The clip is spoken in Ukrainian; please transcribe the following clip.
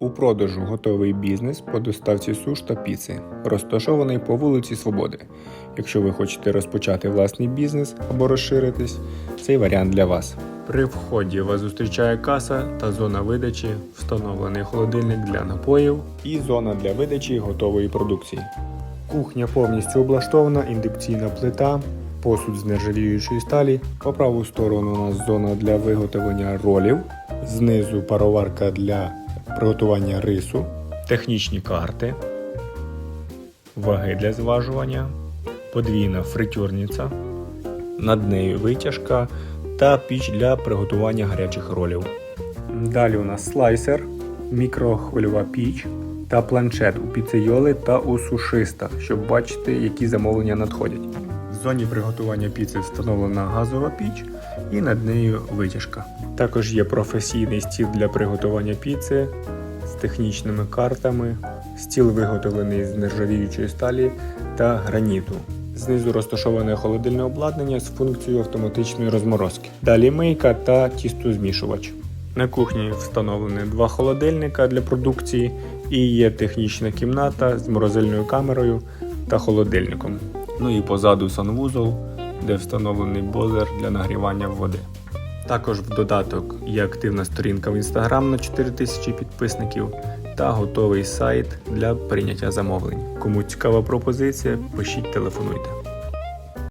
У продажу готовий бізнес по доставці суш та піци, розташований по вулиці Свободи. Якщо ви хочете розпочати власний бізнес або розширитись, цей варіант для вас. При вході вас зустрічає каса та зона видачі, встановлений холодильник для напоїв і зона для видачі готової продукції. Кухня повністю облаштована, індукційна плита, посуд з нержавіючої сталі. По праву сторону у нас зона для виготовлення ролів, знизу пароварка для приготування рису, технічні карти, ваги для зважування, подвійна фритюрниця, над нею витяжка та піч для приготування гарячих ролів. Далі у нас слайсер, мікрохвильова піч та планшет у піцейоли та у сушиста, щоб бачити, які замовлення надходять. В зоні приготування піци встановлена газова піч і над нею витяжка. Також є професійний стіл для приготування піци з технічними картами, стіл виготовлений з нержавіючої сталі та граніту. Знизу розташоване холодильне обладнання з функцією автоматичної розморозки. Далі мийка та тістозмішувач. На кухні встановлені два холодильника для продукції і є технічна кімната з морозильною камерою та холодильником. Ну і позаду санвузол, де встановлений бозер для нагрівання води. Також в додаток є активна сторінка в Instagram на 4000 підписників та готовий сайт для прийняття замовлень. Кому цікава пропозиція, пишіть, телефонуйте.